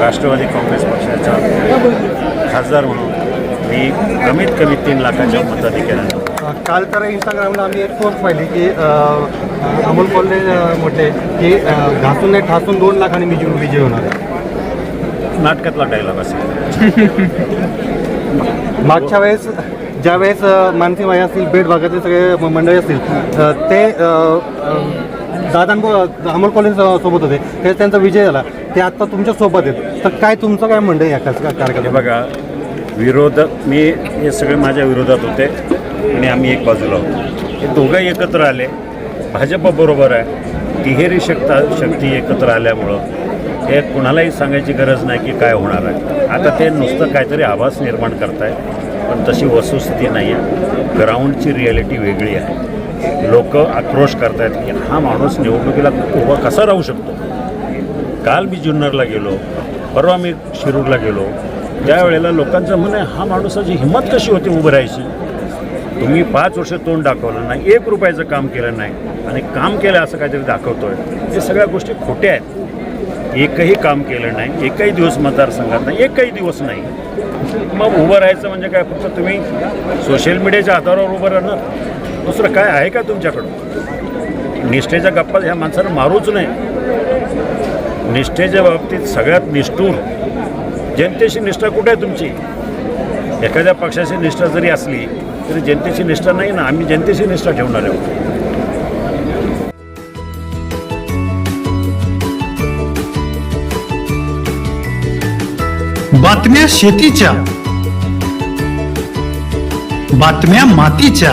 राष्ट्रवादी काँग्रेस पक्षाचा खासदार म्हणून मी कमीत कमी तीन लाखाच्या मताधिक्यानं काल. तर इंस्टाग्रामला आम्ही एक पोस्ट पाहिली की अमोल कोल्हे म्हटले की घासून नाही ठासून दोन लाखांनी विजय विजय होणार आहे. नाटकातला डायलॉग असेल. मागच्या वेळेस ज्या वेळेस मानसी माई असतील बेट भागातील सगळे म- मंडळी असतील ते अ, अ, दादांबो अमोल कोल्हे स- सोबत होते. ते त्यांचा विजय झाला. ते आता तुमच्यासोबत आहेत. तर काय तुमचं काय मंडळ या कार्यक्रमात? बघा विरोधक मी हे सगळे माझ्या विरोधात होते आणि आम्ही एक बाजूला होतो. हे दोघं एकत्र आले. भाजप बरोबर आहे. तिहेरी शक्ता शक्ती एकत्र आल्यामुळं हे कुणालाही सांगायची गरज नाही की काय होणार आहे. आता ते नुसतं काहीतरी आभास निर्माण करताय पण तशी वस्तुस्थिती नाही आहे ग्राउंडची रिॲलिटी वेगळी आहे. लोक आक्रोश करतायत की हा माणूस निवडणुकीला उभा कसा राहू शकतो? काल मी जुन्नरला गेलो परवा मी शिरूरला गेलो. त्यावेळेला लोकांचं म्हणे हा माणूसाची हिंमत कशी होती उभं राहायची? तुम्ही पाच वर्ष तोंड दाखवलं नाही एक रुपयाचं काम केलं नाही आणि काम केलं असं काहीतरी दाखवतोय. हे सगळ्या गोष्टी खोट्या आहेत. एकही काम केलं नाही एकही दिवस मतदारसंघात नाही एकही दिवस नाही. मग उभं राहायचं म्हणजे काय? फक्त तुम्ही सोशल मीडियाच्या आधारावर उभं राहणार? दुसरं काय आहे का तुमच्याकडं? निष्ठेच्या गप्पा ह्या माणसानं मारूच नाही निष्ठेच्या बाबतीत सगळ्यात निष्ठूर जनतेशी निष्ठा कुठे आहे तुमची? एखाद्या पक्षाची निष्ठा जरी असली तरी जनतेची निष्ठा नाही ना? आम्ही जनतेची निष्ठा ठेवणार आहोत. बातम्या शेतीच्या बातम्या मातीच्या.